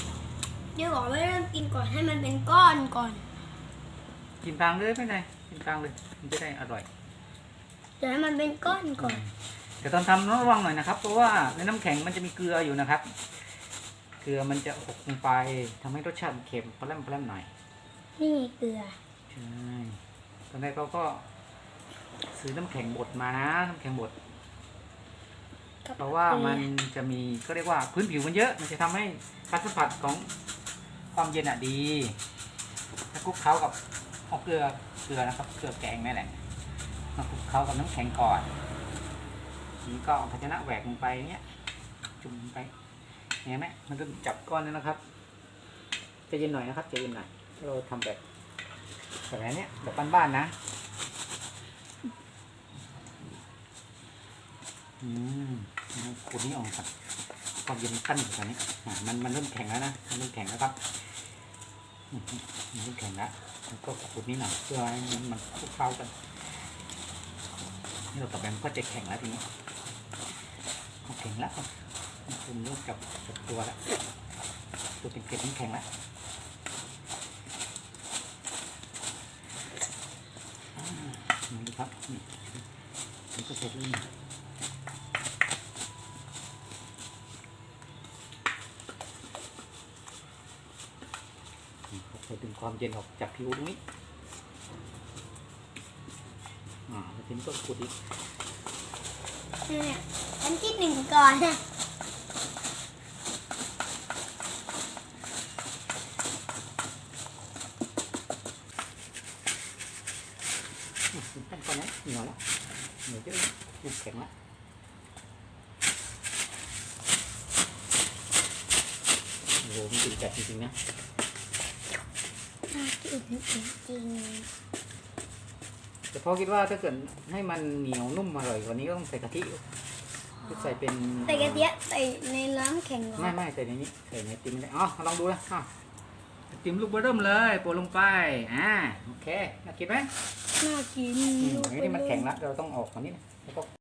สิเดี๋ยวบอกว่าเริ่มกินก่อนให้มันเป็นก้อนก่อน กินกลางเลยไม่เป็นไรกินกลางเลย มันจะได้อร่อยเดี๋ยวให้มันเป็นก้อนก่อนแต่ตอนทำต้องระวังหน่อยนะครับ เพราะว่าในน้ำแข็งมันจะมีเกลืออยู่นะครับ เกลือมันจะหกลงไปทำให้รสชาติมันเค็มปลาแรมปลาแรมหน่อย นี่ไงเกลือ ใช่ ตอนแรกเราก็ซื้อน้ำแข็งบดมานะ น้ำแข็งบดกับ เพราะว่ามันจะมีก็เรียกว่าพื้นผิวมันเยอะ มันจะทำให้การสัมผัสของความเย็นอะดีถ้าคลุกเคล้ากับเอาเกลือเกลือนะครับเกลือแกงนี่แหละมาคลุกเคล้ากับน้ำแข็งก่อนทีนี้ก็เอาภาชนะแหวกลงไปเนี้ยจุ่มลงไปเห็นไหมมันเริ่มจับก้อนแล้วนะครับใจะเย็นหน่อยนะครับใจะเย็นหน่อยเราทำแบบแบบนี้เนี่ยแบบบ้านๆนะอืม ขูดนี้ออกก่อนความเย็นขั้นอยู่ตอนนี้อะมันมันเริ่มแข็งแล้วนะมันเริ่มแข็งแล้วครับมันเริ่มแข็งแล้วแล้วก็ขูดนี้หน่อยเพื่อให้มันมันคลุกเคล้ากันนี่เราต่อไปมันก็จะแข็งแล้วทีนี้แข็งแล้วครับคุณเริ่มกับกับตัวแล้วตัวเป็นเกล็ดมันแข็งแล้วนี่ครับนี่มันก็เสร็จแล้ว นี่เราดึงความเย็นออกจากผิวตรงนี้อ่าแล้วทีนี้ก็ขุดอีกเนี่ยอันที่หนึ่งก่อนนะอืมตั้งก่อนนะเหนียวแล้วเหนียวเยอะแล้วลูกแข็งแล้วโอ้โหมันติดจัดจริงๆนะน่ากิน จริงแต่พ่อคิดว่าถ้าเกิดให้มันเหนียวนุ่มอร่อยกว่านี้ก็ต้องใส่กะทิหรือใส่เป็นๆใส่กระเทียมใส่ในน้ำแข็งเหรอไม่ไม่ใส่ในนี้ใส่ในไอติมได้อ๋อลองดูนะอ้าวไอติมลูกเบอร์เริ่มเลยโปะลงไปอ่าโอเคน่ากินไหมน่ากินอืมดูอันไปนี้มันเลยแข็งแล้วเราต้องออกก่อนนิดนึงแล้วก็